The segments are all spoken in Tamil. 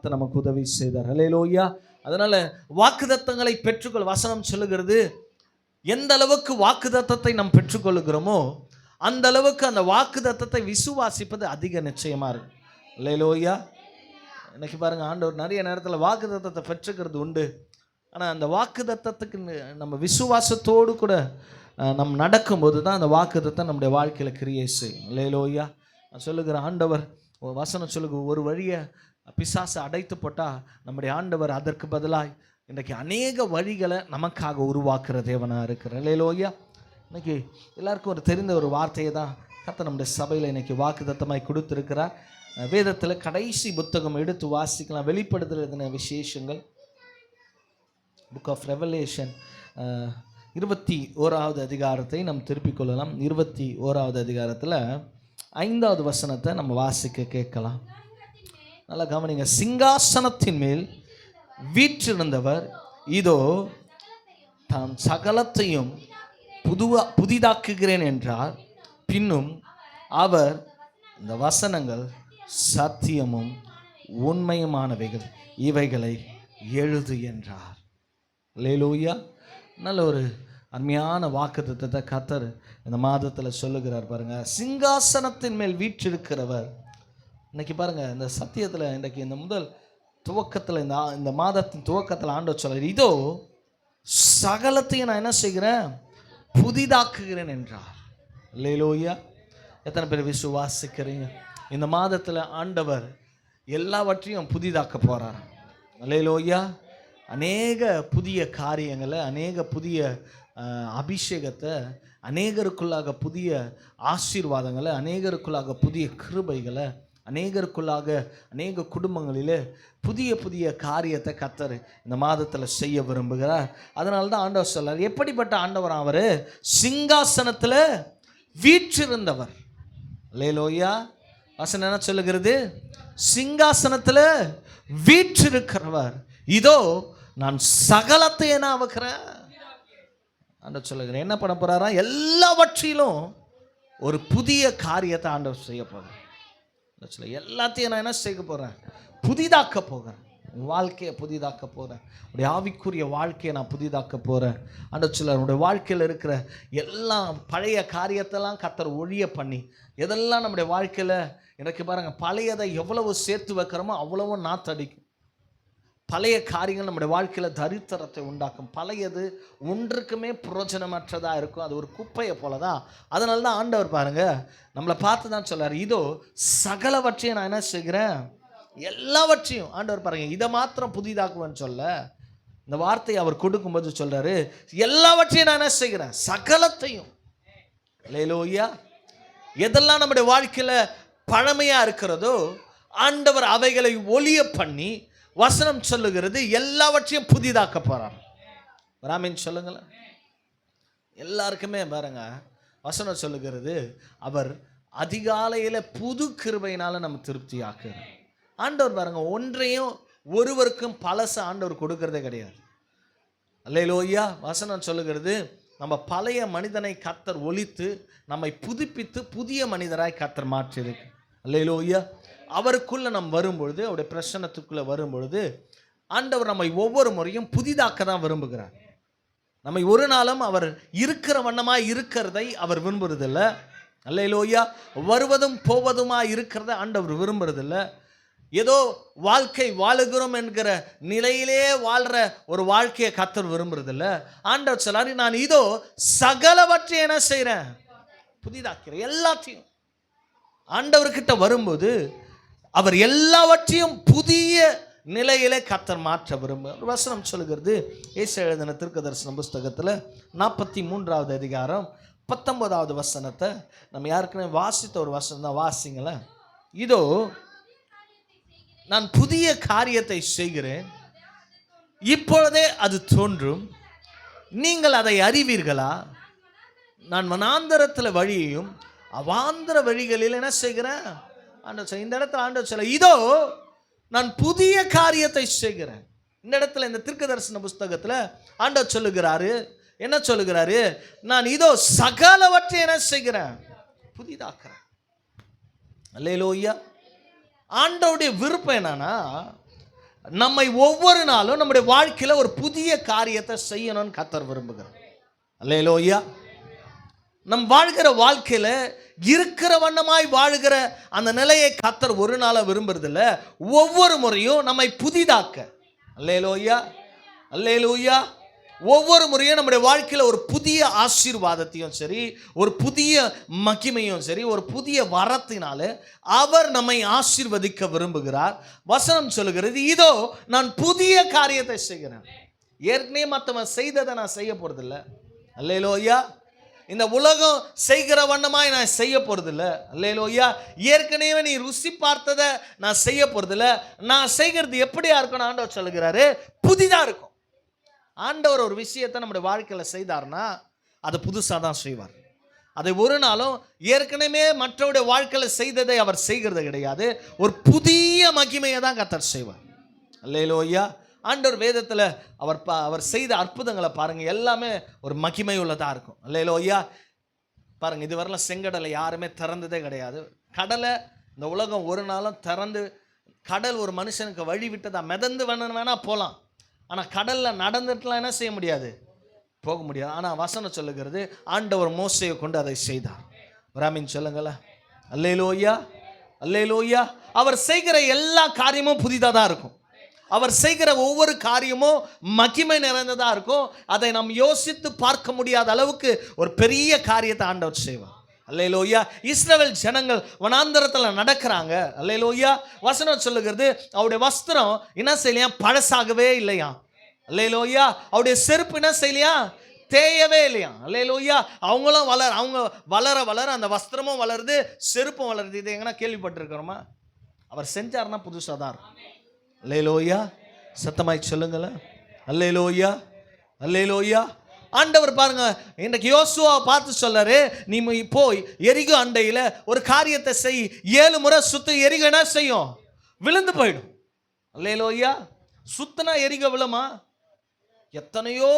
பார்த்து நமக்கு உதவி செய்தார். ஹலேலோயா அதனால வாக்குதத்தங்களை பெற்றுக்கொள். வசனம் சொல்லுகிறது எந்த அளவுக்கு வாக்குதத்தத்தை நாம் பெற்றுக்கொள்கிறோமோ அந்த அளவுக்கு அந்த வாக்குதத்தத்தை விசுவாசிப்பது அதிக நிச்சயமா இருக்கு. ஹalleluya. இன்னைக்கு பாருங்க ஆண்டவர் நிறைய நேரத்தில் வாக்குதத்தத்தை பெற்றுக்கிறது உண்டு. ஆனால் அந்த வாக்குதத்தத்துக்கு நம்ம விசுவாசத்தோடு கூட நம் நம்ம நடக்கும்போது தான் அந்த வாக்குதத்தம் நம்முடைய வாழ்க்கையில் கிரியை செய்யும். நான் சொல்லுகிற ஆண்டவர் வசனம் சொல்லுங்க ஒரு வழியை பிசாசை அடைத்து போட்டால் நம்முடைய ஆண்டவர் அதற்கு பதிலாக இன்றைக்கு அநேக வழிகளை நமக்காக உருவாக்குற தேவனாக இருக்கிற இல்லையிலோயா இன்னைக்கு எல்லாருக்கும் ஒரு தெரிந்த ஒரு வார்த்தையை தான் கத்த நம்முடைய சபையில் இன்னைக்கு வாக்குதத்தமாய் கொடுத்துருக்கிறார். வேதத்தில் கடைசி புத்தகம் எடுத்து வாசிக்கலாம். வெளிப்படுத்துறதுன விசேஷங்கள். புக் ஆஃப் ரெவலேஷன் இருபத்தி ஓராவது அதிகாரத்தை நாம் திருப்பிக் கொள்ளலாம். இருபத்தி ஓராவது அதிகாரத்தில் ஐந்தாவது வசனத்தை நம்ம வாசிக்க கேட்கலாம். நல்லா கவனிங்க. சிங்காசனத்தின் மேல் வீற்றிருந்தவர் இதோ தாம் சகலத்தையும் புதுவா புதிதாக்குகிறேன் என்றார். பின்னும் அவர் இந்த வசனங்கள் சத்தியமும் உண்மையுமானவைகள் இவைகளை எழுது என்றார். லேலூயா நல்ல ஒரு அருமையான வாக்குத்தத்தத்தை கத்தர் இந்த மாதத்தில் சொல்லுகிறார் பாருங்கள் சிங்காசனத்தின் மேல் வீற்றிருக்கிறவர் இன்னைக்கு பாருங்க இந்த சத்தியத்தில் இன்றைக்கு இந்த முதல் துவக்கத்தில் இந்த இந்த மாதத்தின் துவக்கத்தில் ஆண்டு சொல்ல இதோ சகலத்தையும் நான் என்ன செய்கிறேன்? புதிதாக்குகிறேன் என்றார். லேலோயா எத்தனை பேர் விசுவாசிக்கிறீங்க? இந்த மாதத்தில் ஆண்டவர் எல்லாவற்றையும் புதிதாக்க போகிறார் லேலோயா அநேக புதிய காரியங்களை அநேக புதிய அபிஷேகத்தை அநேகருக்குள்ளாக புதிய ஆசீர்வாதங்களை அநேகருக்குள்ளாக புதிய கிருபைகளை அநேகருக்குள்ளாக அநேக குடும்பங்களிலே புதிய புதிய காரியத்தை கத்தர் இந்த மாதத்தில் செய்ய விரும்புகிறார். அதனால தான் ஆண்டவர் சொல்லார் எப்படிப்பட்ட ஆண்டவர் அவர்? சிங்காசனத்தில் வீற்றிருந்தவர். லேலோயா வசனம் என்ன சொல்லுகிறது? சிங்காசனத்தில் வீற்றிருக்கிறவர். இதோ நான் சகலத்தை என்ன ஆவுக்கிறேன் ஆண்டவர் சொல்லுகிறேன் என்ன பண்ண போகிறாரா எல்லாவற்றிலும் ஒரு புதிய காரியத்தை ஆண்டவர் செய்ய போகிறார் சொல்ல எல்லாத்தையும் நான் என்ன செய்ய போகிறேன் புதிதாக்க போகிறேன் வாழ்க்கையை புதிதாக்க போகிறேன் உடைய ஆவிக்குரிய வாழ்க்கையை நான் புதிதாக்க போகிறேன் அந்த சில உடைய வாழ்க்கையில் இருக்கிற எல்லாம் பழைய காரியத்தெல்லாம் கத்தர் ஒழிய பண்ணி எதெல்லாம் நம்முடைய வாழ்க்கையில் எனக்கு பாருங்கள் பழையதை எவ்வளவு சேர்த்து வைக்கிறோமோ அவ்வளவு நாத்தடிக்கும் பழைய காரியங்கள் நம்முடைய வாழ்க்கையில் தரித்திரத்தை உண்டாக்கும். பழையது ஒன்றுக்குமே புரோஜனமற்றதாக இருக்கும். அது ஒரு குப்பையை போல தான் அதனால தான் ஆண்டவர் பாருங்க நம்மளை பார்த்து தான் சொல்கிறார் இதோ சகலவற்றையும் நான் என்ன செய்கிறேன்? எல்லாவற்றையும். ஆண்டவர் பாருங்க இதை மாத்திரம் புதிதாக்குவேன்னு சொல்ல. இந்த வார்த்தையை அவர் கொடுக்கும்போது சொல்கிறாரு எல்லாவற்றையும் நான் என்ன செய்கிறேன்? சகலத்தையும். லேலோயா எதெல்லாம் நம்முடைய வாழ்க்கையில் பழமையாக இருக்கிறதோ ஆண்டவர் அவைகளை ஒளிய பண்ணி வசனம் சொல்லுகிறது எல்லாவற்றையும் புதிதாக்க போகிறார் ராமின் சொல்லுங்களேன். எல்லாருக்குமே பாருங்க வசனம் சொல்லுகிறது அவர் அதிகாலையில் புது கிருபையினால நம்ம திருப்தி ஆக்குறார். ஆண்டவர் பாருங்க ஒன்றையும் ஒருவருக்கும் பழச ஆண்டவர் கொடுக்கறதே கிடையாது. அல்லையிலோய்யா வசனம் சொல்லுகிறது நம்ம பழைய மனிதனை கத்தர் ஒழித்து நம்மை புதுப்பித்து புதிய மனிதராய் கத்தர் மாற்றியிருக்கு. அல்லேலூயா. அவருக்குள்ளே நாம் வரும்பொழுது அவருடைய பிரசன்னத்துக்குள்ள வரும்பொழுது ஆண்டவர் நம்மை ஒவ்வொரு முறையும் புதிதாக்க தான் விரும்புகிறார். நம்மை ஒரு நாளும் அவர் இருக்கிற வண்ணமாக இருக்கிறதை அவர் விரும்புறதில்ல. ஐயா வருவதும் போவதுமாக இருக்கிறத ஆண்டவர் விரும்புறதில்ல. ஏதோ வாழ்க்கை வாழுகிறோம் என்கிற நிலையிலே வாழ்கிற ஒரு வாழ்க்கையை கத்தர் விரும்புறதில்ல. ஆண்டவர் சொல்லாரு நான் இதோ சகலவற்றை என்ன செய்கிறேன் புதிதாக்கிறேன். எல்லாத்தையும். ஆண்டவர்கிட்ட வரும்போது அவர் எல்லாவற்றையும் புதிய நிலையிலே கத்தர் மாற்ற விரும்ப ஒரு வசனம் சொல்லுகிறது. ஏசு எழுதின திருக்க தரிசன புஸ்தகத்தில் நாற்பத்தி மூன்றாவது அதிகாரம் பத்தொன்பதாவது வசனத்தை நம்ம யாருக்குமே வாசித்த ஒரு வசனம் தான். வாசிங்களேன். இதோ நான் புதிய காரியத்தை செய்கிறேன். இப்பொழுதே அது தோன்றும். நீங்கள் அதை அறிவீர்களா? நான் வனாந்தரத்தில் வழியையும் அவாந்திர வழிகளில் என்ன செய்கிறேன்? ஆண்டவர் சொல்ல இந்த இடத்துல ஆண்டவர் சொல்ல இதோ நான் புதிய காரியத்தை செய்கிறேன். இந்த இடத்துல இந்த திருக்க தரிசன புஸ்தகத்தில் ஆண்டவர் சொல்லுகிறாரு என்ன சொல்லுகிறாரு? நான் இதோ சகலவற்றை என்ன செய்கிறேன்? புதிதாக்குறேன். லைலோய்யா ஆண்டவுடைய விருப்பம் என்னன்னா நம்மை ஒவ்வொரு நாளும் நம்முடைய வாழ்க்கையில் ஒரு புதிய காரியத்தை செய்யணும்னு கத்தர் விரும்புகிறோம் அல்லையிலோ ஐயா நம் வாழ்கிற வாழ்க்கையில் இருக்கிற வண்ணமாய் வாழ்கிற அந்த நிலையை கத்தர் ஒரு நாளாக விரும்புறதில்ல. ஒவ்வொரு முறையும் நம்மை புதிதாக்க. அல்லேலோயா அல்லேலூயா. ஒவ்வொரு முறையும் நம்முடைய வாழ்க்கையில் ஒரு புதிய ஆசீர்வாதத்தையும் சரி ஒரு புதிய மகிமையும் சரி ஒரு புதிய வரத்தினால அவர் நம்மை ஆசீர்வதிக்க விரும்புகிறார். வசனம் சொல்லுகிறது இதோ நான் புதிய காரியத்தை செய்கிறேன். ஏற்கனவே மற்றவன் செய்ததை நான் செய்ய போறதில்ல. ஐயா இந்த உலகம் செய்கிற வண்ணமாய் நான் செய்ய போறதில்ல. இல்லையிலோயா ஏற்கனவே நீ ருசி பார்த்ததை நான் செய்ய போறதில்ல. நான் செய்கிறது எப்படியா இருக்கணும் ஆண்டவர் சொல்லுகிறாரு. புதிதாக இருக்கும். ஆண்டவர் ஒரு விஷயத்தை நம்முடைய வாழ்க்கையில் செய்தார்னா அதை புதுசாக தான் செய்வார். அதை ஒரு நாளும் ஏற்கனவே மற்றவருடைய வாழ்க்கையில் செய்ததை அவர் செய்கிறது கிடையாது. ஒரு புதிய மகிமையை தான் கத்தர் செய்வார். அல்லேலோய்யா ஆண்டவர் வேதத்தில் அவர் பா அவர் செய்த அற்புதங்களை பாருங்கள் எல்லாமே ஒரு மகிமை உள்ளதாக இருக்கும். ஐயா பாருங்கள் இதுவரையிலும் செங்கடலை யாருமே திறந்ததே கிடையாது. கடலை இந்த உலகம் ஒரு நாளும் திறந்து கடல் ஒரு மனுஷனுக்கு வழி விட்டதா? மிதந்து வேணும் வேணால் போகலாம் ஆனால் கடலில் நடந்துட்டுலாம் என்ன செய்ய முடியாது? போக முடியாது. ஆனால் வசனம் சொல்லுகிறது ஆண்டவர் மோசையை கொண்டு அதை செய்தார். ராமின் சொல்லுங்களேன். அல்லையிலோ ஐயா அவர் செய்கிற எல்லா காரியமும் புதிதாக தான் இருக்கும். அவர் செய்கிற ஒவ்வொரு காரியமும் மகிமை நிறைந்ததாக இருக்கும். அதை நாம் யோசித்து பார்க்க முடியாத அளவுக்கு ஒரு பெரிய காரியத்தை ஆண்டவர் செய்வார். அல்லேலோயா. இஸ்ரவேல் ஜனங்கள் வனாந்தரத்தில் நடக்கிறாங்க. அல்லேலோயா. வசனம் சொல்லுகிறது அவருடைய வஸ்திரம் என்ன செய்யலையா? பழசாகவே இல்லையா? அல்லேலோயா. அவருடைய செருப்பு என்ன செய்யலையா? தேயவே இல்லையா? அல்லேலோயா. அவங்களும் வளர அவங்க வளர வளர அந்த வஸ்திரமும் வளருது செருப்பும் வளருது. இது எங்கன்னா கேள்விப்பட்டிருக்கிறோமா? அவர் செஞ்சார்னா புதுசாக தான் இருக்கும். அல்லேலோயா. சத்தமாய் சொல்லுங்களேன் அல்லேலோயா. அல்லேலோயா. ஆண்டவர் பாருங்க இன்றைக்கு யோசுவா பார்த்து சொல்றாரு நீ போய் எரிகோ அண்டையில் ஒரு காரியத்தை செய். ஏழு முறை சுத்து எரிக என்ன செய்யும்? விழுந்து போயிடும். அல்லேலோயா. சுத்தனா எரிகோ விழுமா? எத்தனையோ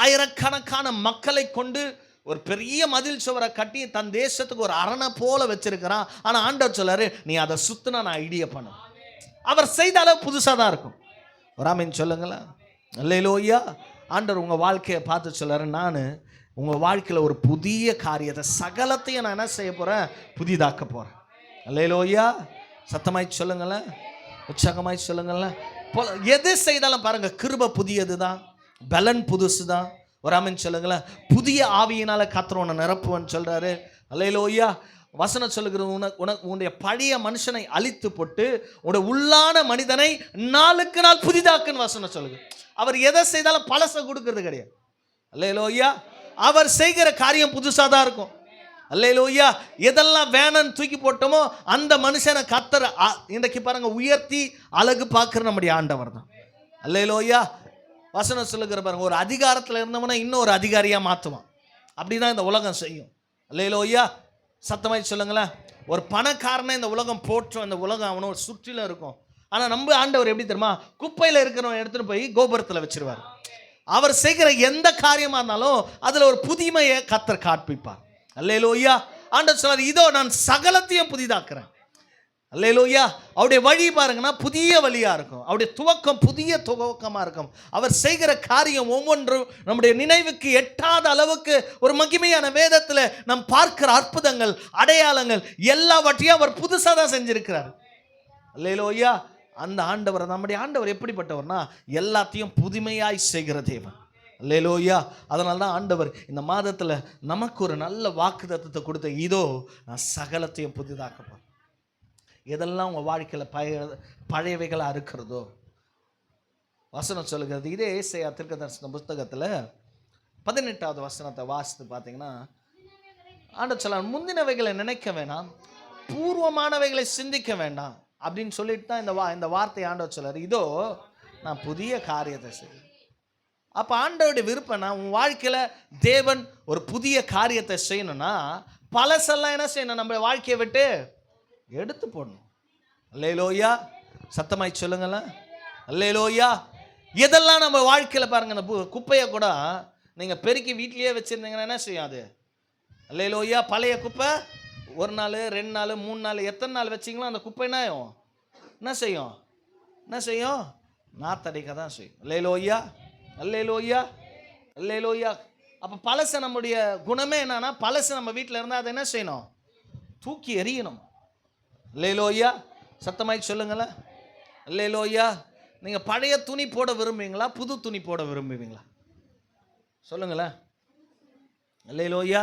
ஆயிரக்கணக்கான மக்களை கொண்டு ஒரு பெரிய மதில் சுவரை கட்டி தன் தேசத்துக்கு ஒரு அரணை போல வச்சிருக்கிறான். ஆனால் ஆண்டவர் சொல்லாரு நீ அதை சுத்தினா நான் ஐடியா பண்ண அவர் செய்த அளவு புதுசாக தான் இருக்கும். ஒரு சொல்லுங்களேன். இல்லையிலோ அல்லையிலோய்யா ஆண்டவர் உங்கள் வாழ்க்கையை பார்த்து சொல்றாரு நான் உங்கள் வாழ்க்கையில் ஒரு புதிய காரியத்தை சகலத்தையும் நான் என்ன செய்ய போகிறேன் புதிதாக்க போகிறேன் அல்லையிலோய்யா சத்தமாய் சொல்லுங்களேன். உற்சாகமாய் சொல்லுங்களேன். போல எது செய்தாலும் பாருங்கள் கிருப புதியது தான் பலன் புதுசு தான் ஒரு சொல்லுங்களேன். புதிய ஆவியினால் கத்துறோன்னு உன்னை சொல்கிறாரு அல்லையிலோ ஐயா வசனம் சொல்லுகிற உனக்கு உனக்கு உன்னுடைய பழைய மனுஷனை அழித்து போட்டு உன்னுடைய உள்ளான மனிதனை நாளுக்கு நாள் புதிதாக்குன்னு வசனம் சொல்லுது. அவர் எதை செய்தாலும் பழசை கொடுக்கறது கிடையாது. அல்லையிலோய்யா அவர் செய்கிற காரியம் புதுசாக தான் இருக்கும். அல்லையிலோ ஐயா எதெல்லாம் வேணான்னு தூக்கி போட்டோமோ அந்த மனுஷனை கத்தர் அ- இன்றைக்கு பாருங்க உயர்த்தி அழகு பார்க்குற நம்முடைய ஆண்டவர் தான். அல்லையிலோ ஐயா வசனம் சொல்லுகிற பாருங்க ஒரு அதிகாரத்தில் இருந்தவனே இன்னும் ஒரு அதிகாரியாக மாற்றுவான் அப்படி தான் இந்த உலகம் செய்யும். அல்லையிலோ ஐயா சத்தமாக சொல்லுங்களேன். ஒரு பணக்காரனை இந்த உலகம் போற்றும் இந்த உலகம் அவனோட சுற்றிலும் இருக்கும். ஆனால் நம்ம ஆண்டவர் எப்படி தெரியுமா? குப்பையில் இருக்கிறவன் எடுத்துகிட்டு போய் கோபுரத்தில் வச்சிருவார். அவர் செய்கிற எந்த காரியமாக இருந்தாலும் அதில் ஒரு புதுமையை கத்தர் இல்லை ஐயா ஆண்டவர் சொன்னார் இதோ நான் சகலத்தையும் புதிதாக்குறேன். அல்லையிலோயா அவருடைய வழி பாருங்கன்னா புதிய வழியாக இருக்கும். அவருடைய துவக்கம் புதிய துவக்கமாக இருக்கும். அவர் செய்கிற காரியம் ஒவ்வொன்றும் நம்முடைய நினைவுக்கு எட்டாத அளவுக்கு ஒரு மகிமையான வேதத்தில் நாம் பார்க்கிற அற்புதங்கள் அடையாளங்கள் எல்லாவற்றையும் அவர் புதுசாக தான் செஞ்சுருக்கிறார். அல்லையிலோயா அந்த ஆண்டவர் நம்முடைய ஆண்டவர் எப்படிப்பட்டவர்னா எல்லாத்தையும் புதுமையாய் செய்கிற தேவன். லேலோயா அதனால தான் ஆண்டவர் இந்த மாதத்தில் நமக்கு ஒரு நல்ல வாக்குத்தத்தத்தை கொடுத்த இதோ நான் சகலத்தையும் புதிதாக்கப்பேன் எதெல்லாம் உங்கள் வாழ்க்கையில் பழைய பழையவைகளாக இருக்கிறதோ? வசனம் சொல்லுகிறது. இதே ஏசையா திருக்க தரிசன புஸ்தகத்தில் பதினெட்டாவது வசனத்தை வாசித்து பார்த்தீங்கன்னா ஆண்டவர் சொல்ல முந்தினவைகளை நினைக்க வேணாம் பூர்வமானவைகளை சிந்திக்க வேண்டாம் அப்படின்னு சொல்லிட்டு தான் இந்த வா இந்த வார்த்தை ஆண்டவர் சொல்றாரு. இதோ நான் புதிய காரியத்தை செய்கிறேன் அப்போ ஆண்டவருடைய விருப்பம்னா உன் வாழ்க்கையில் தேவன் ஒரு புதிய காரியத்தை செய்யணும்னா பழசெல்லாம் என்ன செய்யணும்? நம்ம வாழ்க்கையை விட்டு எடுத்து போடணும். அல்லேலோயா. சத்தமாய் சொல்லுங்களேன். அல்லேலோயா. எதெல்லாம் நம்ம வாழ்க்கையில் பாருங்க அந்த பு- குப்பையை கூட நீங்கள் பெருக்கி வீட்லேயே வச்சுருந்தீங்கன்னா என்ன செய்யும் அது? அல்லேலோயா. பழைய குப்பை ஒரு நாள் ரெண்டு நாள் மூணு நாள் எத்தனை நாள் வச்சிங்களோ அந்த குப்பை என்ன ஆகும்? என்ன செய்யும்? என்ன செய்யும்? நாத்தடைக்க தான் செய்யும். அல்லேலோய்யா அல்லேலோய்யா அல்லேலோய்யா அப்போ பழச நம்முடைய குணமே என்னன்னா பழசு நம்ம வீட்டில் இருந்தால் அதை என்ன செய்யணும்? தூக்கி எறியணும். அல்லேலோய்யா சத்தமாய் சொல்லுங்களேன் அல்லேலோய்யா நீங்கள் பழைய துணி போட விரும்புவீங்களா? புது துணி போட விரும்புவீங்களா? சொல்லுங்களேன் அல்லேலோய்யா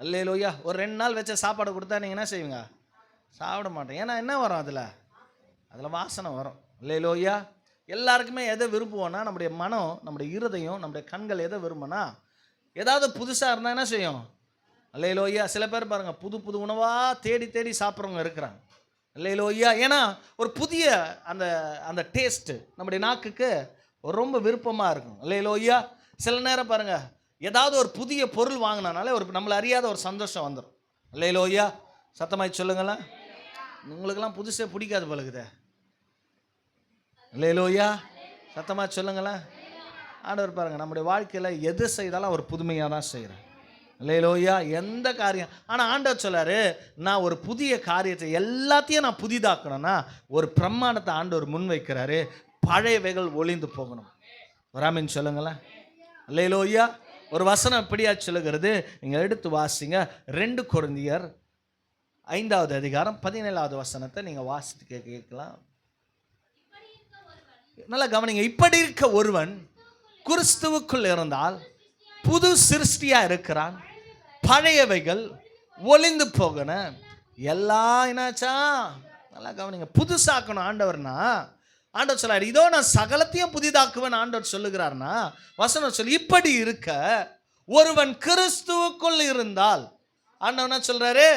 அல்லேலோய்யா ஒரு ரெண்டு நாள் வச்ச சாப்பாடு கொடுத்தா நீங்கள் என்ன செய்வீங்க? சாப்பிட மாட்டேன் ஏன்னா என்ன வரும் அதில்? அதில் வாசனை வரும். அல்லேலோய்யா எல்லாருக்குமே எதை விரும்புவோன்னா நம்முடைய மனம் நம்முடைய இருதயம் நம்முடைய கண்கள் எதை விரும்புனா ஏதாவது புதுசாக இருந்தால் என்ன செய்யும்? அல்லேலோய்யா சில பேர் பாருங்கள் புது புது உணவாக தேடி தேடி சாப்பிட்றவங்க இருக்கிறாங்க. இல்லையிலோ ஐயா ஏன்னா ஒரு புதிய அந்த அந்த டேஸ்ட்டு நம்முடைய நாக்குக்கு ரொம்ப விருப்பமாக இருக்கும். இல்லையிலோ ஐயா சில நேரம் பாருங்கள் ஏதாவது ஒரு புதிய பொருள் வாங்கினாலே ஒரு நம்மளை அறியாத ஒரு சந்தோஷம் வந்துடும் இல்லையிலோ ஐயா சத்தமாய் சொல்லுங்களேன். உங்களுக்கெல்லாம் புதுசே பிடிக்காது பழகுதே இல்லையிலோயா சத்தமாக சொல்லுங்களேன். ஆண்டவர் பாருங்கள் நம்முடைய வாழ்க்கையில் எது செய்தாலும் அவர் புதுமையாக தான் செய்கிறேன் லேலோயா எந்த காரியம்? ஆனால் ஆண்டவர் சொல்லாரு நான் ஒரு புதிய காரியத்தை எல்லாத்தையும் நான் புதிதாக்கணும்னா ஒரு பிரம்மாண்டத்தை ஆண்டவர் முன் வைக்கிறாரு பழையவைகள் ஒளிந்து போகணும். வராமின்னு சொல்லுங்களேன். லேலோயா ஒரு வசனம் எப்படியா சொல்லுகிறது? நீங்கள் எடுத்து வாசிங்க. ரெண்டு குழந்தையர் ஐந்தாவது அதிகாரம் பதினேழாவது வசனத்தை நீங்கள் வாசித்து கேட்கலாம். நல்லா கவனிங்க. இப்படி இருக்க ஒருவன் கிறிஸ்துவுக்குள் இருந்தால் புது சிருஷ்டியாக இருக்கிறான். பழையவைகள் ஒளிந்து போகணும் எல்லாம் என்னாச்சா? நல்லா கவனிங்க. புதுசாக்கணும் ஆண்டவர்னா. ஆண்டவர் சொல்லார் இதோ நான் சகலத்தையும் புதிதாக்குவேன் ஆண்டவர் சொல்லுகிறார்னா வசனம் சொல்லி இப்படி இருக்க ஒருவன் கிறிஸ்துவுக்குள் இருந்தால் ஆண்டவர் என்ன சொல்றாரு?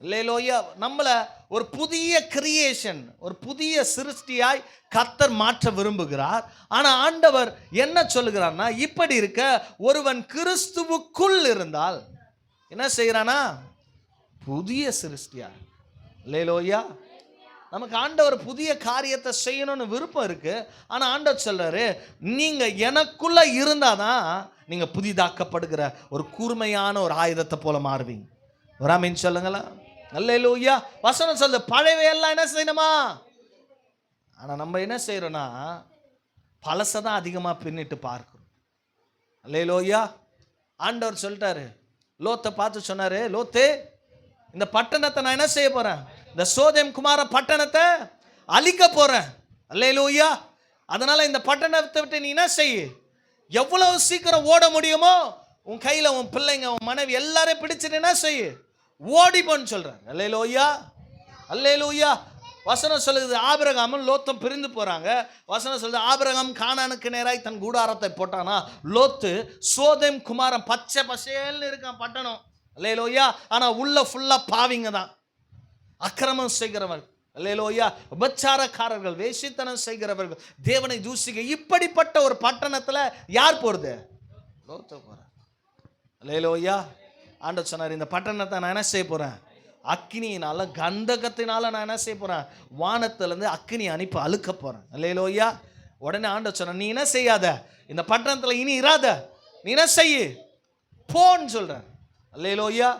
லேலோயா நம்மளை ஒரு புதிய கிரியேஷன் ஒரு புதிய சிருஷ்டியாய் கத்தர் மாற்ற விரும்புகிறார். ஆனால் ஆண்டவர் என்ன சொல்லுகிறார்னா இப்படி இருக்க ஒருவன் கிறிஸ்துவுக்குள் இருந்தால் என்ன செய்கிறானா புதிய சிருஷ்டியா? லேலோயா நமக்கு ஆண்டவர் புதிய காரியத்தை செய்யணும்னு விருப்பம் இருக்கு. ஆனால் ஆண்டவர் சொல்றாரு நீங்க எனக்குள்ள இருந்தாதான் நீங்கள் புதிதாக்கப்படுகிற ஒரு கூர்மையான ஒரு ஆயுதத்தை போல மாறுவீங்க. வராமின்னு சொல்லுங்களா அல்லேலூயா. வசனம் சொல்லுது பழையவையெல்லாம் என்ன செய்யணுமா? ஆனால் நம்ம என்ன செய்கிறோன்னா பழசை தான் அதிகமாக பின்னிட்டு பார்க்கிறோம் அல்லேலூயா. ஆண்டவர் சொல்லிட்டாரு லோத்தை பார்த்து சொன்னாரு லோத்தே இந்த பட்டணத்தை நான் என்ன செய்ய போகிறேன் இந்த சோதேம் குமார பட்டணத்தை அழிக்க போகிறேன் அல்லேலூயா. அதனால் இந்த பட்டணத்தை விட்டு நீ என்ன செய்? எவ்வளவு சீக்கிரம் ஓட முடியுமோ உன் கையில் உன் பிள்ளைங்க உன் மனைவி எல்லாரையும் பிடிச்சிட்டு என்ன செய்யு ஓடிப்போன்னு சொல்கிறார் அல்லே லோய்யா வசனம் சொல்லுது ஆபிரகாமும் லோத்தும் பிரிந்து போகிறாங்க வசனம் சொல்லுது ஆபிரகம் காணானுக்கு நேராய் தன் கூடாரத்தை போட்டானா? லோத்து சோதேம் குமாரன் பச்சை பசேல்னு இருக்கான் பட்டணம். அல்லேலூயா. ஆனால் உள்ள ஃபுல்லாக பாவிங்க தான். அக்கிரமம் செய்கிறவர்கள். அல்லேலோயா. உபச்சாரக்காரர்கள் வேசித்தனம் செய்கிறவர்கள் தேவனை தூசிக்க இப்படிப்பட்ட ஒரு பட்டணத்தில் யார் போகிறது லோத்த போகிறார் அல்லேலோயா. ஆண்டவர் சொன்னார் இந்த பட்டணத்தை நான் என்ன செய்ய போகிறேன் அக்கினியினால கந்தகத்தினால நான் என்ன செய்ய போகிறேன் வானத்துலேருந்து அக்கினி அனுப்பி அழுக்க போகிறேன் அல்லேலோயா. உடனே ஆண்டவர் சொன்ன நீ என்ன செய்யாத? இந்த பட்டணத்தில் இனி இராத. நீ என்ன செய்யு? போன்னு சொல்கிறேன் அல்லேலோயா.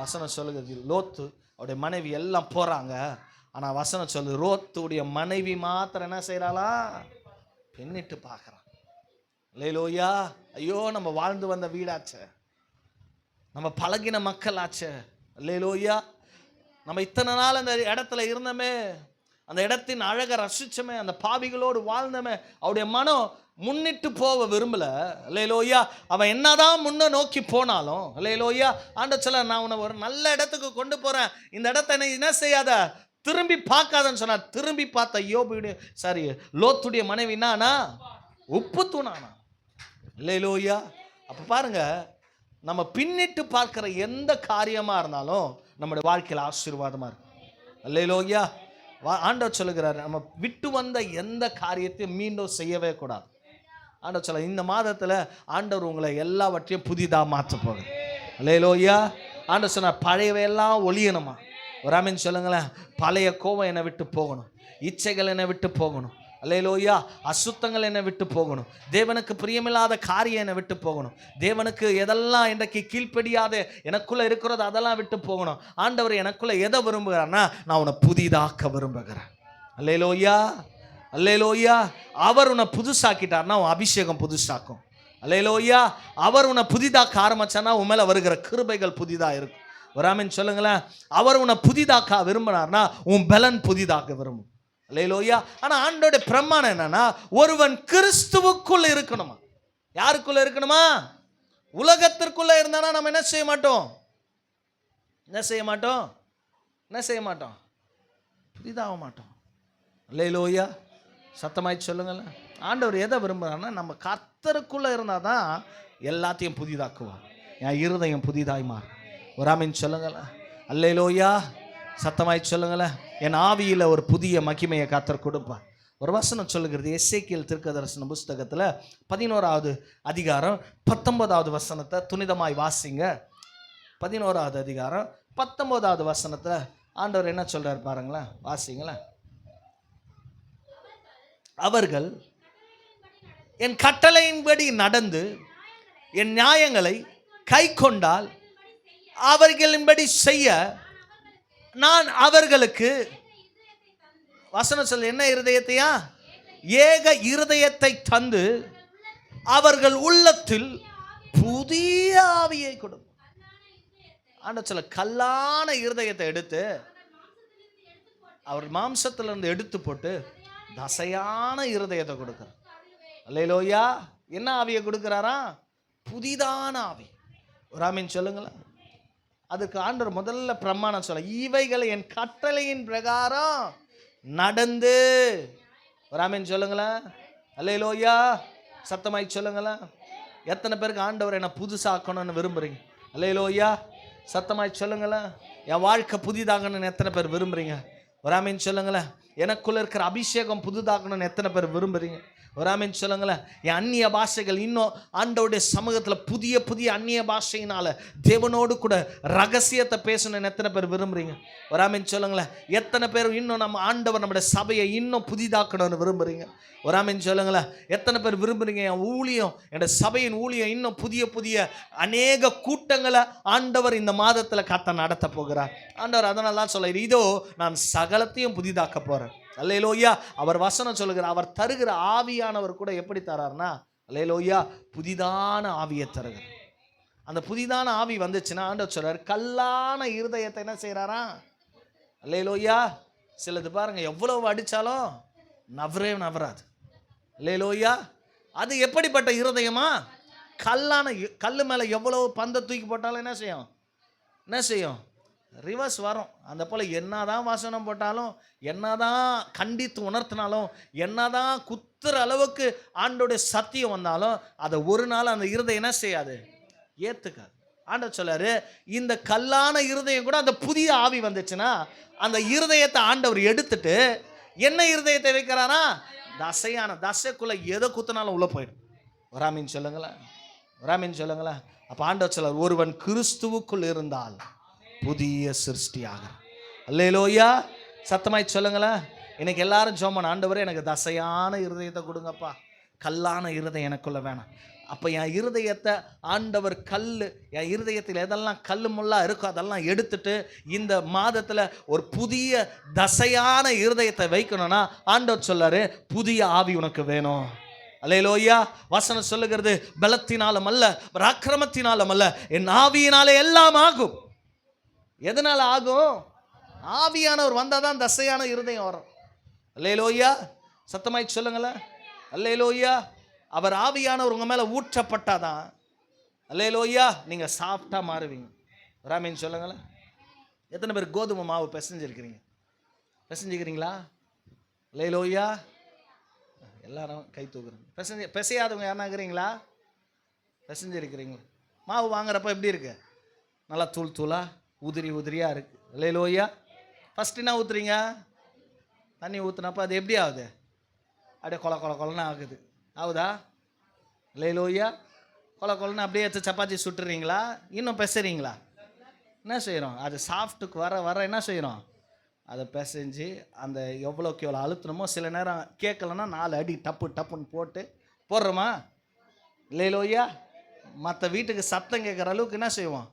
வசனம் சொல்லுகிறது லோத்து அவருடைய மனைவி எல்லாம் போகிறாங்க ஆனால் வசனம் சொல்லு ரோத்துடைய மனைவி மாத்திரம் என்ன செய்கிறாளா பின்னிட்டு பார்க்குறான். இல்லையிலோயா ஐயோ நம்ம வாழ்ந்து வந்த வீடாச்சே. நம்ம பழகின மக்களாச்சே. லேலோயா நம்ம இத்தனை நாள் அந்த இடத்துல இருந்தோமே. அந்த இடத்தின் அழகை ரசிச்சோமே. அந்த பாவிகளோடு வாழ்ந்தோமே. அவருடைய மனம் முன்னிட்டு போக விரும்பல. லேலோயா அவன் என்னதான் முன்ன நோக்கி போனாலும் லேலோயா ஆண்ட சொல்ல நான் உன்னை ஒரு நல்ல இடத்துக்கு கொண்டு போறேன். இந்த இடத்த என்ன செய்யாத? திரும்பி பார்க்காதன்னு சொன்னா திரும்பி பார்த்த யோபுடைய சாரி லோத்துடைய மனைவி என்னானா உப்பு தூணானா. லேலோயா அப்போ பாருங்க நம்ம பின்னிட்டு பார்க்குற எந்த காரியமாக இருந்தாலும் நம்முடைய வாழ்க்கையில் ஆசீர்வாதமாக இருக்கும். அல்லையிலோயா வா ஆண்டவர் சொல்லுகிறார் நம்ம விட்டு வந்த எந்த காரியத்தையும் மீண்டும் செய்யவே கூடாது. ஆண்டவர் சொல்ல இந்த மாதத்தில் ஆண்டவர் உங்களை எல்லாவற்றையும் புதிதாக மாற்ற போகுது. அல்லையிலோயா ஆண்டவர் சொன்னார் பழையவையெல்லாம் ஒளியணுமா வராமின்னு சொல்லுங்களேன் பழைய கோவம் என்னை விட்டு போகணும் இச்சைகள் என்னை விட்டு போகணும் அல்லையிலோயா அசுத்தங்கள் என்னை விட்டு போகணும். தேவனுக்கு பிரியமில்லாத காரியம் என்னை விட்டு போகணும். தேவனுக்கு எதெல்லாம் இன்றைக்கு கீழ்ப்படியாத எனக்குள்ள இருக்கிறது அதெல்லாம் விட்டு போகணும். ஆண்டவர் எனக்குள்ள எதை விரும்புகிறான்னா நான் உன்னை புதிதாக்க விரும்புகிறேன். அல்லேலோயா அல்லேலோயா அவர் உன்னை புதுசாக்கிட்டார்னா உன் அபிஷேகம் புதுசாக்கும். அல்லேலோயா அவர் உன்னை புதிதாக்க ஆரம்பிச்சானா உன் மேலே வருகிற கிருபைகள் புதிதாக இருக்கும். வராமின் சொல்லுங்களேன். அவர் உன்னை புதிதாக்க விரும்பினார்னா உன் பலன் புதிதாக்க விரும்பும். லேலோயா ஆனால் ஆண்டோட பிரமாணம் என்னன்னா ஒருவன் கிறிஸ்துவுக்குள்ள இருக்கணுமா? யாருக்குள்ள இருக்கணுமா? உலகத்திற்குள்ள இருந்தானா நம்ம என்ன செய்ய மாட்டோம்? என்ன செய்ய மாட்டோம்? என்ன செய்ய மாட்டோம்? புதிதாக மாட்டோம். லேலோயா சத்தமாய் சொல்லுங்களேன். ஆண்டவர் எதை விரும்புகிறாருன்னா நம்ம கர்த்தருக்குள்ளே இருந்தால் தான் எல்லாத்தையும் புதிதாக்குவார். என் இருதயம் புதிதாய் மாறும். ஒரு ஆமீன் சொல்லுங்களேன். அல்லையிலோயா சத்தமாய் சொல்லுங்களேன். என் ஆவியில் ஒரு புதிய மகிமையை கர்த்தர் கொடுப்பார். ஒரு வசனம் சொல்லுகிறது எஸ்ஏக்கியல் திருக்கதர்சன புஸ்தகத்தில் பதினோராவது அதிகாரம் பத்தொன்பதாவது வசனத்தை துனிதமாய் வாசிங்க. பதினோராவது அதிகாரம் பத்தொன்பதாவது வசனத்தில் ஆண்டவர் என்ன சொல்கிறார் பாருங்களேன் வாசிங்களேன். அவர்கள் என் கட்டளையின்படி நடந்து என் நியாயங்களை கை கொண்டால் அவர்களின்படி செய்ய நான் அவர்களுக்கு வசனம் சொல்ல என்ன இருதயத்தையா? ஏக இருதயத்தை தந்து அவர்கள் உள்ளத்தில் புதிய ஆவியை கொடுக்கும் ஆண்ட சொல்ல கல்லான இருதயத்தை எடுத்து அவர் மாம்சத்திலிருந்து எடுத்து போட்டு தசையான இருதயத்தை கொடுக்குறார். அல்லையிலோயா என்ன ஆவியை கொடுக்குறாரா? புதிதான ஆவி. ஒரு ஆமீன் சொல்லுங்களேன். அதுக்கு ஆண்டவர் முதல்ல பிரமாணம் சொல்ல இவைகளை என் கட்டளையின் பிரகாரம் நடந்து. ஒரு சொல்லுங்களேன் சொல்லுங்களேன். அல்லையிலோயா சத்தமாய் சொல்லுங்களேன். எத்தனை பேருக்கு ஆண்டவர் என்ன புதுசாக்கணும்னு விரும்புறீங்க? அல்லையிலோயா சத்தமாய் சொல்லுங்களேன். என் வாழ்க்கை புதிதாகணும்னு எத்தனை பேர் விரும்புறீங்க? ஒரு சொல்லுங்களேன். எனக்குள்ள இருக்கிற அபிஷேகம் புதுதாக்கணும்னு எத்தனை பேர் விரும்புறீங்க? ஒரு சொல்லுங்களேன். என் அந்நிய பாஷைகள் இன்னும் ஆண்டவருடைய சமூகத்தில் புதிய புதிய அந்நிய பாஷையினால தேவனோடு கூட ரகசியத்தை பேசணும்னு எத்தனை பேர் விரும்புறீங்க? ஒரு சொல்லுங்களேன். எத்தனை பேர் இன்னும் நம்ம ஆண்டவர் நம்முடைய சபையை இன்னும் புதிதாக்கணும்னு விரும்புறீங்க? ஒரு சொல்லுங்களேன். எத்தனை பேர் விரும்புறீங்க? என் ஊழியம் என்னோட சபையின் ஊழியம் இன்னும் புதிய புதிய அநேக கூட்டங்களை ஆண்டவர் இந்த மாதத்தில் கத்த நடத்த போகிறார். ஆண்டவர் அதனால தான் சொல்ல இதோ நான் சகலத்தையும் புதிதாக்க போகிறேன் அல்லேலோயா. அவர் வசனம் சொல்லுகிறார் அவர் தருகிற ஆவியானவர் கூட எப்படி தரார்னா அல்லேலோயா புதிதான ஆவியை தருகிறார். அந்த புதிதான ஆவி வந்துச்சுன்னா ஆண்டவர் சொல்றார் கல்லான இருதயத்தை என்ன செய்கிறாரா அல்லேலோயா சிலது பாருங்க எவ்வளவு அடித்தாலும் நவரே நவராது. அல்லேலோயா அது எப்படிப்பட்ட இருதயமா? கல்லான இ- மேலே எவ்வளவு பந்தை தூக்கி போட்டாலும் என்ன செய்யும்? என்ன செய்யும்? ரிவர்ஸ் வரும். அந்த போல் என்னதான் வாசனம் போட்டாலும் என்னதான் கண்டித்து உணர்த்தினாலும் என்னதான் குத்துற அளவுக்கு ஆண்டோடைய சத்தியம் வந்தாலும் அதை ஒரு நாள் அந்த இருதயம் என்ன செய்யாது? ஏற்றுக்காது ஆண்டவர் சொல்லாரு இந்த கல்லான இருதயம் கூட அந்த புதிய ஆவி வந்துச்சுன்னா அந்த இருதயத்தை ஆண்டவர் எடுத்துட்டு என்ன இருதயத்தை வைக்கிறாரா? தசையான தசைக்குள்ளே எதை குத்தினாலும் உள்ளே போயிடும். வராமின்னு சொல்லுங்களேன். வராமின்னு சொல்லுங்களேன். அப்போ ஆண்டவர் சொல்லார் ஒருவன் கிறிஸ்துவுக்குள் இருந்தால் புதிய சிருஷ்டியாக. அல்லையிலோயா சத்தமாய் சொல்லுங்களேன். இன்னைக்கு எல்லாரும் சோமன் ஆண்டவரே எனக்கு தசையான இருதயத்தை கொடுங்கப்பா. கல்லான இருதயம் எனக்குள்ள வேணாம். அப்போ என் இருதயத்தை ஆண்டவர் கல் என் இருதயத்தில் எதெல்லாம் கல் முள்ளாக இருக்கோ அதெல்லாம் எடுத்துட்டு இந்த மாதத்தில் ஒரு புதிய தசையான இருதயத்தை வைக்கணும்னா ஆண்டவர் சொல்லாரு புதிய ஆவி உனக்கு வேணும். அல்லேலோயா. வசனம் சொல்லுகிறது பலத்தினாலும் அல்ல பராக்கிரமத்தினாலும் அல்ல என் ஆவியினாலே எல்லாம் ஆகும். எதனால் ஆகும்? ஆவியானவர் வந்தால் தான் தசையான இருதயம் வரும். அல்லையிலோய்யா சத்தமாய் சொல்லுங்களேன். அல்லையிலோய்யா அவர் ஆவியானவர் உங்கள் மேலே ஊற்றப்பட்டாதான். அல்லையிலோய்யா நீங்கள் சாஃப்டாக மாறுவீங்க. ராமின்னு சொல்லுங்களேன். எத்தனை பேர் கோதுமை மாவு பிசைஞ்சிருக்கிறீங்க? பிசைஞ்சிக்கிறீங்களா? லேலோயா எல்லாரும் கை தூக்குறீங்க. பிசைஞ்சு பிசையாதவங்க யாருன்னா பிசைஞ்சிருக்கிறீங்களா மாவு வாங்குறப்ப எப்படி இருக்கு? நல்லா தூள் தூளா? உதிரி உதிரியாக இருக்கு. லோய்யா ஃபஸ்ட்டு என்ன ஊற்றுறீங்க தண்ணி ஊற்றுனப்போ அது எப்படி ஆகுது? அப்படியே கொல கொல கொலன்னு ஆகுது. ஆகுதா? லேலோயா கொல கொலன்னு அப்படியே எடுத்து சப்பாத்தி சுட்டுறீங்களா? இன்னும் பெசுறீங்களா? என்ன செய்கிறோம் அது சாஃப்ட்டுக்கு வர வர என்ன செய்கிறோம் அதை பிசைஞ்சு அந்த எவ்வளோக்கு எவ்வளோ அழுத்தணுமோ சில நேரம் கேட்கலன்னா நாலு அடி டப்பு டப்புன்னு போட்டு போடுறோமா? லேலோயா மற்ற வீட்டுக்கு சத்தம் கேட்குற அளவுக்கு என்ன செய்வோம்?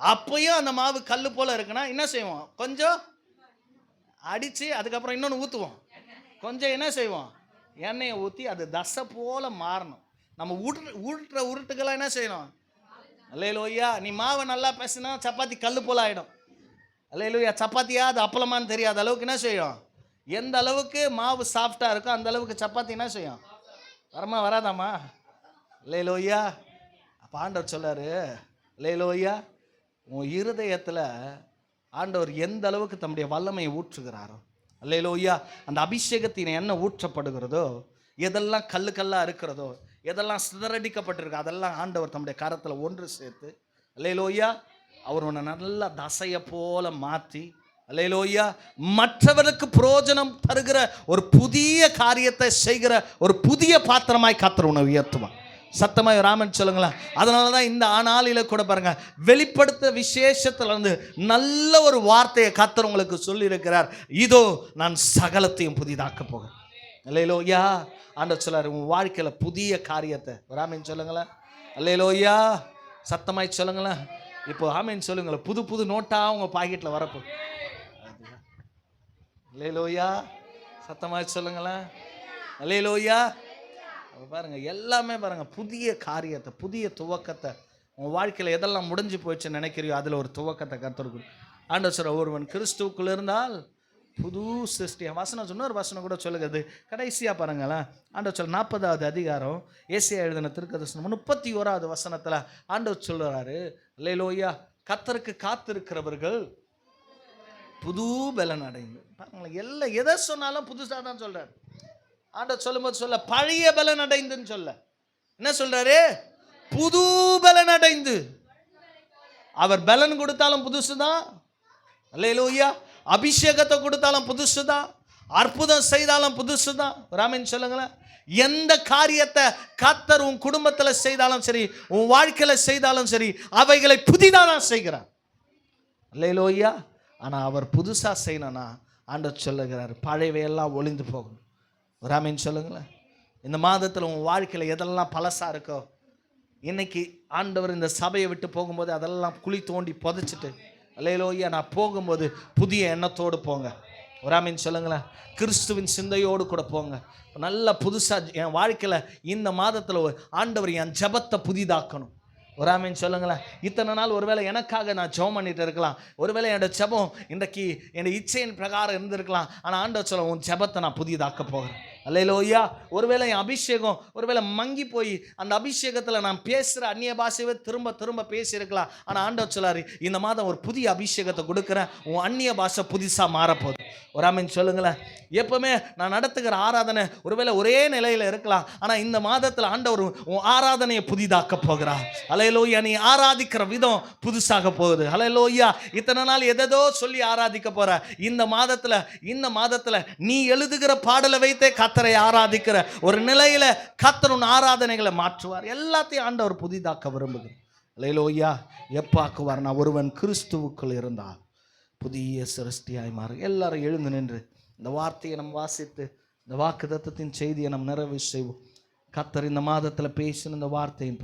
அப்பயும் அந்த மாவு கல் போல் இருக்குன்னா என்ன செய்வோம்? கொஞ்சம் அடித்து அதுக்கப்புறம் இன்னொன்று ஊற்றுவோம் கொஞ்சம் என்ன செய்வோம்? எண்ணெயை ஊற்றி அது தசை போல் மாறணும். நம்ம உருட்டு உருட்டுற உருட்டுக்கெல்லாம் என்ன செய்யணும்? அல்லையிலோய்யா நீ மாவை நல்லா பேசினா சப்பாத்தி கல் போல் ஆகிடும் அல்லையிலோய்யா சப்பாத்தியா? அது அப்பளமான்னு தெரியாத அளவுக்கு என்ன செய்யும்? எந்த அளவுக்கு மாவு சாஃப்டாக இருக்கோ அந்த அளவுக்கு சப்பாத்தி என்ன செய்யும்? வரமா வராதாம்மா? இல்லையிலோய்யா அப்போ ஆண்டவர் சொல்லாரு லேலோய்யா உன் இருதயத்தில் ஆண்டவர் எந்த அளவுக்கு தம்முடைய வல்லமையை ஊற்றுகிறாரோ லேலோய்யா அந்த அபிஷேகத்தின் என்ன ஊற்றப்படுகிறதோ எதெல்லாம் கல்லு கல்லாக இருக்கிறதோ எதெல்லாம் சிதறடிக்கப்பட்டிருக்கோ அதெல்லாம் ஆண்டவர் தம்முடைய கரத்தில் ஒன்று சேர்த்து அல்லையிலோய்யா அவர் உன்னை நல்லா தசையை போல மாற்றி அல்லையிலோய்யா மற்றவருக்கு புரோஜனம் தருகிற ஒரு புதிய காரியத்தை செய்கிற ஒரு புதிய பாத்திரமாய் காத்திர உன்னை உயர்த்துவான் சத்தமாய் ராமன் சொல்லுங்களேன். அதனால தான் இந்த ஆனாலில் கூட பாருங்க வெளிப்படுத்த விசேஷத்துல இருந்து நல்ல ஒரு வார்த்தையை கத்தர் உங்களுக்கு சொல்லியிருக்கிறார். இதோ நான் சகலத்தையும் புதிதாக்க போகிறேன். இல்லையிலோயா ஆண்ட சொல்லாரு உன் வாழ்க்கையில் புதிய காரியத்தை. ராமன் சொல்லுங்களேன். இல்லையிலோயா சத்தமாய் சொல்லுங்களேன். இப்போ ஆமீன் சொல்லுங்களேன். புது புது நோட்டாக உங்கள் பாக்கெட்டில் வரப்போ. இல்லையிலோயா சத்தமாக சொல்லுங்களேன். அல்லேலூயா. அப்ப பாருங்கள் எல்லாமே பாருங்கள் புதிய காரியத்தை புதிய துவக்கத்தை உன் வாழ்க்கையில் எதெல்லாம் முடிஞ்சு போச்சுன்னு நினைக்கிறியோ அதில் ஒரு துவக்கத்தை கற்றுருக்கு ஆண்டவர் சொல்ற ஒருவன் கிறிஸ்துவுக்குள்ள இருந்தால் புது சிருஷ்டி. வசனம் சொன்ன ஒரு வசனம் கூட சொல்லுகிறது கடைசியாக பாருங்களேன். ஆண்டவர் சொல்ல நாற்பதாவது அதிகாரம் ஏசியா எழுதின திருக்கதர்சனம் முப்பத்தி ஓராவது வசனத்தில் ஆண்டவர் சொல்கிறாரு லேலோயா கத்தருக்கு காத்திருக்கிறவர்கள் புது பலன் அடைந்து பாருங்களேன் எல்லாம் எதை சொன்னாலும் புதுசாக தான் சொல்கிறார் ஆண்ட சொல்லும்போது சொல்ல பழைய பலன் அடைந்துன்னு சொல்ல. என்ன சொல்றாரு? புது பலன் அடைந்து. அவர் பலன் கொடுத்தாலும் புதுசு தான் ஐயா அபிஷேகத்தை கொடுத்தாலும் புதுசு தான் அற்புதம் செய்தாலும் புதுசு தான் ராமன் சொல்லுங்களேன். எந்த காரியத்தை கத்தர் உன் குடும்பத்தில் செய்தாலும் சரி உன் வாழ்க்கையில் செய்தாலும் சரி அவைகளை புதிதாக தான் செய்கிறார். ஐயா ஆனால் அவர் புதுசாக செய்யணும்னா ஆண்டவர் சொல்லுகிறார் பழையவையெல்லாம் ஒளிந்து போகணும் ராமன் சொல்லுங்களேன். இந்த மாதத்தில் உன் வாழ்க்கையில் எதெல்லாம் பழசாக இருக்கோ இன்னைக்கு ஆண்டவர் இந்த சபையை விட்டு போகும்போது அதெல்லாம் குழி தோண்டி புதைச்சிட்டு அல்லையிலோய்யா நான் போகும்போது புதிய எண்ணத்தோடு போங்க. ராமன் சொல்லுங்களேன். கிறிஸ்துவின் சிந்தையோடு கூட போங்க. நல்ல புதுசாக என் வாழ்க்கையில் இந்த மாதத்தில் ஆண்டவர் என் ஜபத்தை புதிதாக்கணும். ஒரு சொல்லுங்களேன். இத்தனை நாள் ஒருவேளை எனக்காக நான் ஜெபம் பண்ணிட்டு இருக்கலாம். ஒருவேளை என்னோட ஜெபம் இன்றைக்கு என்னோட இச்சையின் பிரகாரம் இருந்திருக்கலாம். ஆனால் ஆண்டவர் சொல்ல உன் ஜெபத்தை நான் புதியதாக்க போகிறேன். அல்லையிலோய்யா ஒருவேளை என் அபிஷேகம் ஒருவேளை மங்கி போய் அந்த அபிஷேகத்தில் நான் பேசுகிற அந்நிய பாஷையை திரும்ப திரும்ப பேசியிருக்கலாம். ஆனால் ஆண்டவர் சொல்லாரு இந்த மாதம் ஒரு புதிய அபிஷேகத்தை கொடுக்குறேன். உன் அந்நிய பாஷை புதுசாக மாறப்போகுது. ஒரு அமைன் சொல்லுங்களேன். எப்பவுமே நான் நடத்துகிற ஆராதனை ஒருவேளை ஒரே நிலையில் இருக்கலாம். ஆனால் இந்த மாதத்தில் ஆண்டவர் உன் ஆராதனையை புதிதாக்க போகிறார். அலையலோய்யா நீ ஆராதிக்கிற விதம் புதுசாக போகுது. அலையலோய்யா இத்தனை நாள் எதோ சொல்லி ஆராதிக்க போகிற இந்த மாதத்தில் இந்த மாதத்தில் நீ எழுதுகிற பாடலை வைத்தே கத்தரை ஆராதிக்கிற ஒரு நிலையில் கத்தர் உன் ஆராதனைகளை மாற்றுவார். எல்லாத்தையும் ஆண்டவர் புதிதாக்க விரும்புகிறேன் அலையலோய்யா எப்பாக்குவார்? நான் ஒருவன் கிறிஸ்துவுக்குள் இருந்தால் புதிய சிருஷ்டியாய் மாறு. எல்லாரும் எழுந்து நின்று இந்த வார்த்தையை நம் வாசித்து இந்த வாக்கு தத்தத்தின் செய்தியை நம் நிறைவு செய்வோம். கத்தர் இந்த மாதத்தில் பேசின இந்த வார்த்தையின்